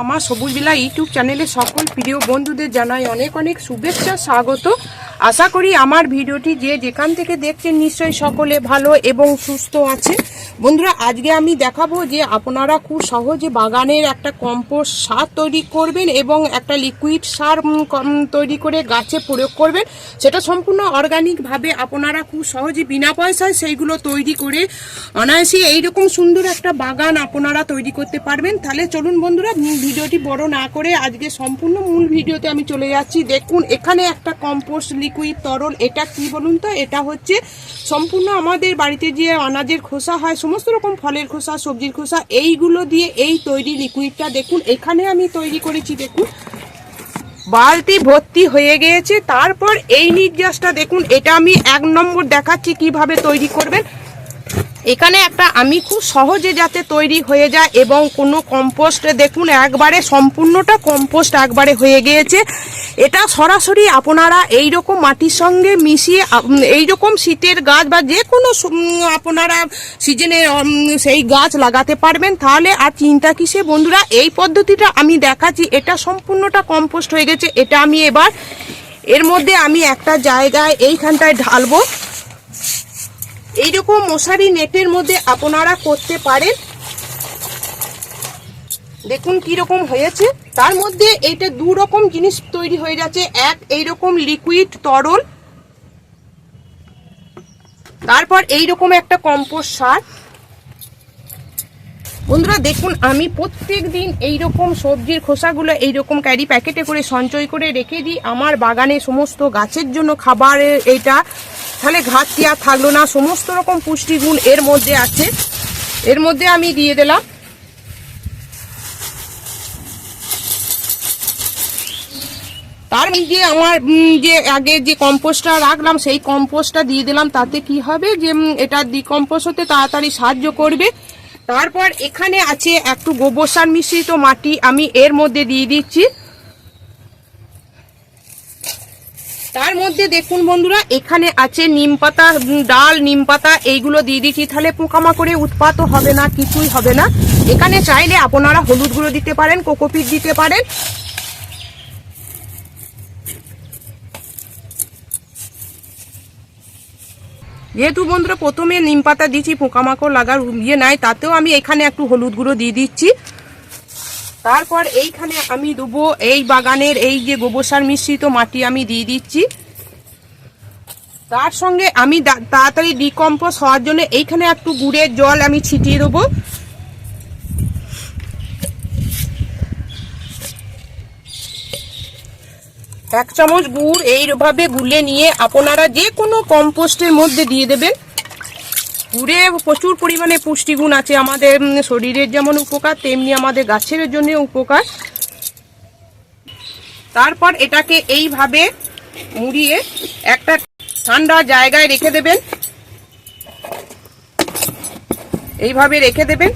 আমার সবুজ বিলা ইউটিউব চ্যানেলে সকল প্রিয় বন্ধুদের জানাই অনেক অনেক শুভেচ্ছা, স্বাগত। আশা করি আমার ভিডিওটি যে যেখান থেকে দেখছেন নিশ্চয়ই সকলে ভালো এবং সুস্থ আছে বন্ধুরা, আজকে আমি দেখাবো যে আপনারা খুব সহজে বাগানের একটা কম্পোস্ট সার তৈরি করবেন এবং একটা লিকুইড সার তৈরি করে গাছে প্রয়োগ করবেন। সেটা সম্পূর্ণ অর্গানিকভাবে আপনারা খুব সহজে বিনা পয়সায় সেইগুলো তৈরি করে অনায়াসে এইরকম সুন্দর একটা বাগান আপনারা তৈরি করতে পারবেন। তাহলে চলুন বন্ধুরা ভিডিওটি বড় না করে আজকে সম্পূর্ণ মূল ভিডিওতে আমি চলে যাচ্ছি। দেখুন, এখানে একটা কম্পোস্ট লিকুইড তরল, এটা কি বলুন তো? এটা হচ্ছে সম্পূর্ণ আমাদের বাড়িতে যে অনাজের খোসা হয় সমস্ত রকম ফলের খোসা, সবজির খোসা, এইগুলো দিয়ে এই তৈরি লিকুইডটা দেখুন। এখানে আমি তৈরি করেছি, দেখুন। বালতি ভর্তি হয়ে গিয়েছে। তারপর এই নির্যাসটা দেখুন, এটা আমি এক নম্বর দেখাচ্ছি কীভাবে তৈরি করবেন। এখানে একটা আমি খুব সহজে যাতে তৈরি হয়ে যায় এবং কোনো কম্পোস্ট দেখুন একবারে সম্পূর্ণটা কম্পোস্ট একবারে হয়ে গিয়েছে। এটা সরাসরি আপনারা এই রকম মাটির সঙ্গে মিশিয়ে এই রকম শীতের গাছ বা যে কোনো আপনারা সিজনে সেই গাছ লাগাতে পারবেন। তাহলে আর চিন্তা কিসে বন্ধুরা? এই পদ্ধতিটা আমি দেখাচ্ছি। এটা সম্পূর্ণটা কম্পোস্ট হয়ে গেছে। এটা আমি এবার, এর মধ্যে আমি একটা জায়গায় এইখানটায় ঢালবো। এইরকম মশারি নেটের মধ্যে আপনারা করতে পারেন। দেখুন রকম হয়েছে। তার মধ্যে এইটা দু রকম জিনিস তৈরি হয়ে যাচ্ছে। এক এইরকম লিকুইড তরল। তারপর এইরকম একটা কম্পোস্ট সার। বন্ধুরা, দেখুন, আমি প্রত্যেক দিন এইরকম সবজির খোসাগুলো এইরকম ক্যারি প্যাকেটে করে সঞ্চয় করে রেখে দিই। আমার বাগানে সমস্ত গাছের জন্য খাবারের এইটা তাহলে ঘাটতি আর থাকল না, সমস্ত রকম পুষ্টিগুণ এর মধ্যে আছে। এর মধ্যে আমি দিয়ে দিলাম। তার মধ্যে আমার যে আগে যে কম্পোস্টটা রাখলাম, সেই কম্পোস্টটা দিয়ে দিলাম। তাতে কি হবে যে এটা ডিকম্পোস্ট হতে তাড়াতাড়ি সাহায্য করবে। তারপর এখানে আছে একটু গোবর সার মিশ্রিত মাটি, আমি এর মধ্যে দিয়ে দিচ্ছি। তার মধ্যে দেখুন বন্ধুরা, এখানে আছে নিম পাতা ডাল, নিম পাতা, এইগুলো দিয়ে দিচ্ছি। তাহলে পোকামাকড়ে উৎপাত হবে না, কিছুই হবে না। এখানে চাইলে আপনারা হলুদ গুঁড়ো দিতে পারেন, কোকোপিট দিতে পারেন। যেহেতু বন্ধুরা প্রথমে নিম পাতা দিচ্ছি পোকামাকড় লাগার ইয়ে নাই, তাতেও আমি এখানে একটু হলুদ গুঁড়ো দিয়ে দিচ্ছি। তারপর এইখানে আমি দেবো এই বাগানের এই যে গোবর সার মিশ্রিত মাটি আমি দিয়ে দিচ্ছি। তার সঙ্গে আমি তাড়াতাড়ি ডিকম্পোজ হওয়ার জন্য এইখানে একটু গুড়ের জল আমি ছিটিয়ে দেবো। এক চামচ গুড় এইভাবে গুলে নিয়ে আপনারা যে কোনো কম্পোস্টের মধ্যে দিয়ে দেবেন। গুড়ে প্রচুর পরিমাণে পুষ্টিগুণ আছে আমাদের শরীরের যেমন উপকার, তেমনি আমাদের গাছের জন্য উপকার। তারপর এটাকে এইভাবে মুড়িয়ে একটা ঠান্ডা জায়গায় রেখে দেবেন। এইভাবে রেখে দেবেন।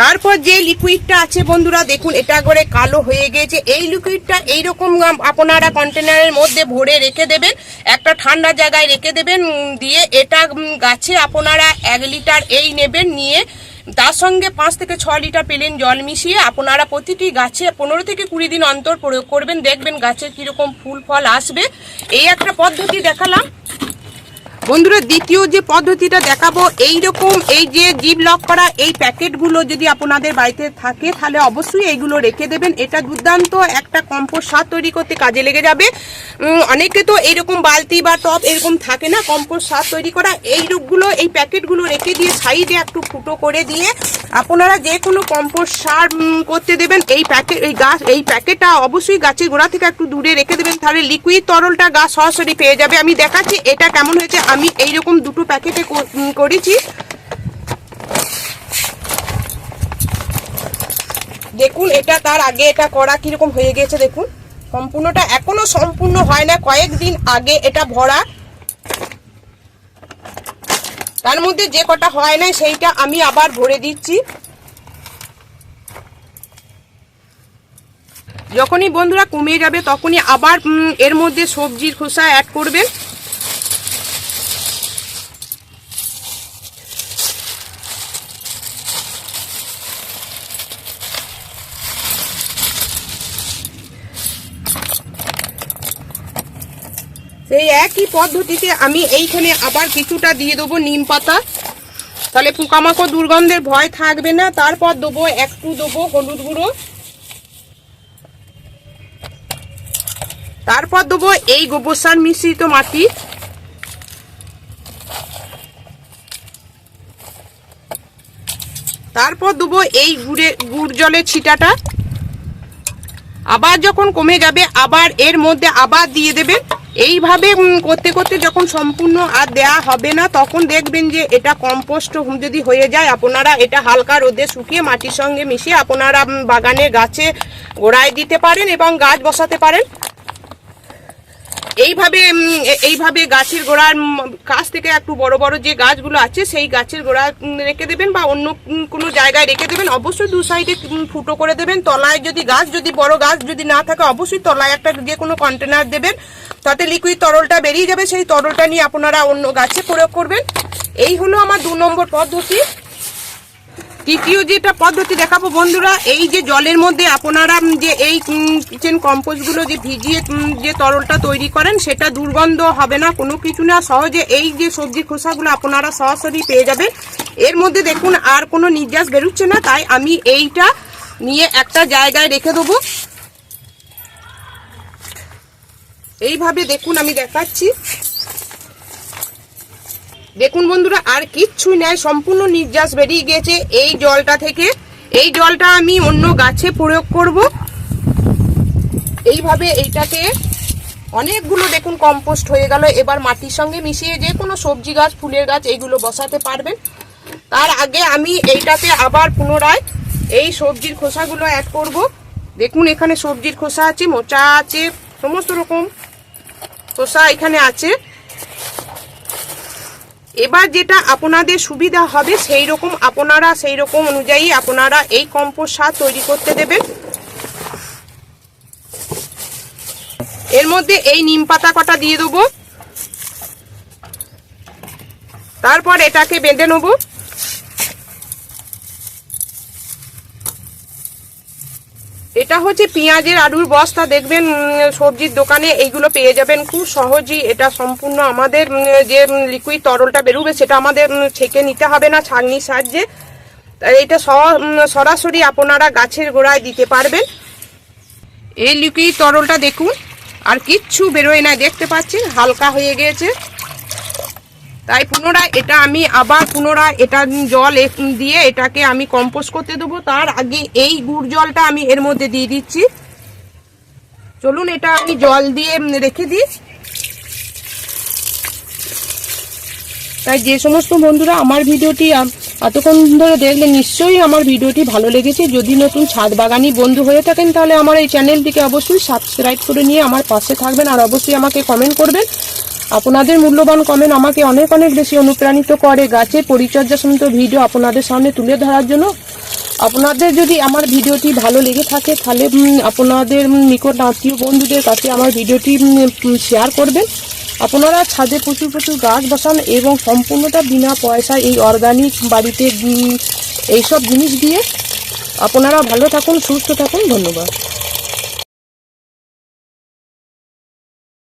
তারপর যে লিকুইডটা আছে বন্ধুরা, দেখুন, এটা করে কালো হয়ে গেছে। এই লিকুইডটা এইরকম আপনারা কন্টেনারের মধ্যে ভরে রেখে দেবেন, একটা ঠান্ডা জায়গায় রেখে দেবেন দিয়ে এটা গাছে আপনারা এক লিটার এই নেবেন, নিয়ে তার সঙ্গে পাঁচ থেকে ছ লিটার পেলেন জল মিশিয়ে আপনারা প্রতিটি গাছে পনেরো থেকে কুড়ি দিন অন্তর প্রয়োগ করবেন, দেখবেন গাছের কীরকম ফুল ফল আসবে। এই একটা পদ্ধতি দেখালাম। বন্ধুরা, দ্বিতীয় যে পদ্ধতিটা দেখাবো এই রকম এই যে জিপ লক করা এই প্যাকেটগুলো যদি আপনাদের বাড়িতে থাকে, তাহলে অবশ্যই এইগুলো রেখে দেবেন। এটা দুর্দান্ত একটা কম্পোস্ট সার তৈরি করতে কাজে লেগে যাবে। অনেকে তো এইরকম বালতি বা টপ এরকম থাকে না, কম্পোস্ট সার তৈরি করা, এই রূপগুলো এই প্যাকেটগুলো রেখে দিয়ে সাইডে একটু ফুটো করে দিয়ে আপনারা যে কোনো কম্পোস্ট সার করতে দেবেন। এই প্যাকেট এই গাছ, এই প্যাকেটটা অবশ্যই গাছের গোড়া থেকে একটু দূরে রেখে দেবেন, তাহলে লিকুইড তরলটা গাছ সরাসরি পেয়ে যাবে। আমি দেখাচ্ছি এটা কেমন হয়েছে আমি এইরকম দুটো প্যাকেটে করেছি। দেখুন, এটা তার আগে এটা করা কীরকম হয়ে গেছে, দেখুন। সম্পূর্ণটা এখনও সম্পূর্ণ হয় না, কয়েকদিন আগে এটা ভরা। তার মধ্যে যে কটা হয় না, সেইটা আমি আবার ভরে দিচ্ছি। যখনই বন্ধুরা কমে যাবে, তখনই আবার এর মধ্যে সবজির খোসা অ্যাড করবেন। সেই একই পদ্ধতিতে আমি এইখানে আবার কিছুটা দিয়ে দেবো নিম পাতা। তাহলে পোকামাকড় দুর্গন্ধের ভয় থাকবে না। তারপর দেবো একটু দেবো হলুদ গুঁড়ো। তারপর দেবো এই গোবর সার মিশ্রিত মাটি। তারপর দেবো এই গুড়ে গুড় জলের ছিটাটা। আবার যখন কমে যাবে, আবার এর মধ্যে আবার দিয়ে দেবেন এইভাবে করতে করতে যখন সম্পূর্ণ আর দেয়া হবে না, তখন দেখবেন যে এটা কম্পোস্ট যদি হয়ে যায়, আপনারা এটা হালকা রোদে শুকিয়ে মাটির সঙ্গে মিশিয়ে আপনারা বাগানে গাছে গোড়ায় দিতে পারেন এবং গাছ বসাতে পারেন। এইভাবে এইভাবে গাছের গোড়ার কাছ থেকে একটু বড় বড় যে গাছগুলো আছে, সেই গাছের গোড়া রেখে দেবেন বা অন্য কোনো জায়গায় রেখে দেবেন। অবশ্যই দু সাইডে ফুটো করে দেবেন। তলায় যদি গাছ, যদি বড় গাছ যদি না থাকে, অবশ্যই তলায় একটা যে কোনো কন্টেনার দেবেন। তাতে লিকুইড তরলটা বেরিয়ে যাবে। সেই তরলটা নিয়ে আপনারা অন্য গাছে প্রয়োগ করবেন। এই হলো আমার দু নম্বর পদ্ধতি। তৃতীয় যেটা পদ্ধতি দেখাবো বন্ধুরা। এই যে জলের মধ্যে আপনারা যে এই কিচেন কম্পোস্টগুলো যে ভিজিয়ে যে তরলটা তৈরি করেন, সেটা দুর্গন্ধ হবে না, কোনো কিছু না। সহজে এই যে সবজির খোসাগুলো আপনারা সরাসরি পেয়ে যাবেন। এর মধ্যে দেখুন, আর কোনো নির্যাস বেরোচ্ছে না, তাই আমি এইটা নিয়ে একটা জায়গায় রেখে দেবো। এইভাবে দেখুন, আমি দেখাচ্ছি। দেখুন বন্ধুরা, আর কিচ্ছুই নেই, সম্পূর্ণ নির্যাস বেরিয়ে গেছে এই জলটা থেকে। এই জলটা আমি অন্য গাছে প্রয়োগ করব। এইভাবে এইটাকে অনেকগুলো দেখুন কম্পোস্ট হয়ে গেল। এবার মাটির সঙ্গে মিশিয়ে যে কোনো সবজি গাছ, ফুলের গাছ, এইগুলো বসাতে পারবেন। তার আগে আমি এইটাতে আবার পুনরায় এই সবজির খোসাগুলো অ্যাড করব। দেখুন এখানে সবজির খোসা আছে, মোচা আছে, সমস্ত রকম খোসা এখানে আছে। এবার যেটা আপনাদের সুবিধা হবে, সেই রকম আপনারা, সেই রকম অনুযায়ী আপনারা এই কম্পোস্ট সার তৈরি করতে দেবেন। এর মধ্যে এই নিম পাতা কটা দিয়ে দেবো। তারপর এটাকে বেঁধে নেব। এটা হচ্ছে পেঁয়াজের আলুর বস্তা। দেখবেন সবজির দোকানে এইগুলো পেয়ে যাবেন। খুব সহজেই এটা সম্পূর্ণ আমাদের যে লিকুইড তরলটা বেরোবে, সেটা আমাদের ছেঁকে নিতে হবে না ছাঁকনির সাহায্যে। এটা সরাসরি আপনারা গাছের গোড়ায় দিতে পারবেন। এই লিকুইড তরলটা দেখুন, আর কিচ্ছু বেরোয় না। দেখতে পাচ্ছেন, হালকা হয়ে গিয়েছে তাই পুনরায় এটা আমি আবার পুনরায় এটা জল দিয়ে এটাকে আমি কম্পোস্ট করতে দেবো। তার আগে এই গুড় জলটা আমি এর মধ্যে দিয়ে দিচ্ছি। চলুন এটা আমি জল দিয়ে রেখে দিই। তাই যে সমস্ত বন্ধুরা আমার ভিডিওটি এতক্ষণ ধরে দেখলে নিশ্চয়ই আমার ভিডিওটি ভালো লেগেছে। যদি নতুন ছাদ বাগানি বন্ধু হয়ে থাকেন, তাহলে আমার এই চ্যানেলটিকে অবশ্যই সাবস্ক্রাইব করে নিয়ে আমার পাশে থাকবেন। আর অবশ্যই আমাকে কমেন্ট করবেন। আপনাদের মূল্যবান কমেন্ট আমাকে অনেক অনেক বেশি অনুপ্রাণিত করে। গাছের পরিচর্যা সমিত ভিডিও আপনাদের সামনে তুলে ধরার জন্য। আপনাদের যদি আমার ভিডিওটি ভালো লেগে থাকে, তাহলে আপনাদের নিকট আত্মীয় বন্ধুদের কাছে আমার ভিডিওটি শেয়ার করবেন। আপনারা ছাদে প্রচুর প্রচুর গাছ বসান এবং সম্পূর্ণটা বিনা পয়সায় এই অর্গানিক বাড়িতে এইসব জিনিস দিয়ে আপনারা ভালো থাকুন, সুস্থ থাকুন। ধন্যবাদ।